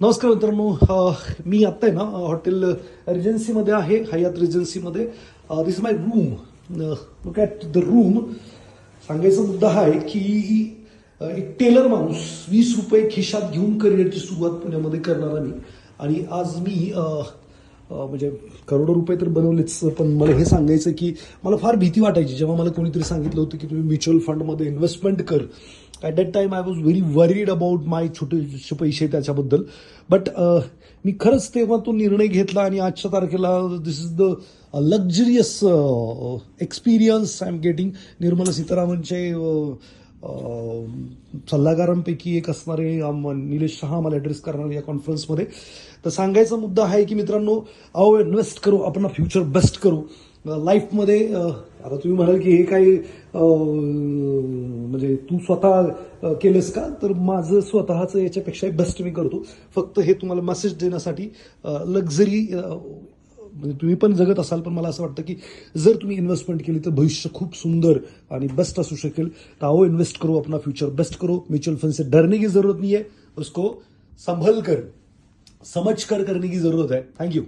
नमस्कार मित्रांनो मी आत्ता आहे ना हॉटेल रिजन्सीमध्ये आहे Hyatt रिजन्सीमध्ये this my room look at the room सांगायचा मुद्दा हा आहे की एक टेलर माणूस वीस रुपये खिशात घेऊन करिअरची सुरुवात पुण्यामध्ये करणारा मी. आणि आज मी म्हणजे करोडो रुपये तर बनवलेच पण मला हे सांगायचं की मला फार भीती वाटायची. जेव्हा मला कोणीतरी सांगितलं होतं की तुम्ही म्युच्युअल फंडमध्ये इन्व्हेस्टमेंट कर. At that time I was very worried about my छोटे पैसे त्याच्याबद्दल. बट uh, मी खरंच तेव्हा तो निर्णय घेतला आणि आजच्या तारखेला this is the luxurious experience I am getting Nirmala सीतारामनचे uh, uh, सल्लागारांपैकी एक असणारे um, निलेश शहा मला ॲड्रेस करणार या कॉन्फरन्समध्ये तर सांगायचा मुद्दा आहे की मित्रांनो अहो इन्व्हेस्ट करू आपण फ्युचर बेस्ट करू. लाईफमध्ये आता तुम्ही म्हणाल की हे काही म्हणजे तू स्वतः केलंस का? तर माझं स्वतःचं याच्यापेक्षा बेस्ट मी करतो. फक्त हे तुम्हाला मेसेज देण्यासाठी लक्झरी म्हणजे तुम्ही पण जगत असाल पण मला असं वाटतं की जर तुम्ही इन्व्हेस्टमेंट केली तर भविष्य खूप सुंदर आणि बेस्ट असू शकेल. तर आओ इन्वेस्ट करो अपना फ्यूचर बेस्ट करो. म्यूचुअल फंड से डरने की जरूरत नहीं है उसको संभल कर समझ कर करने की जरूरत है. Thank you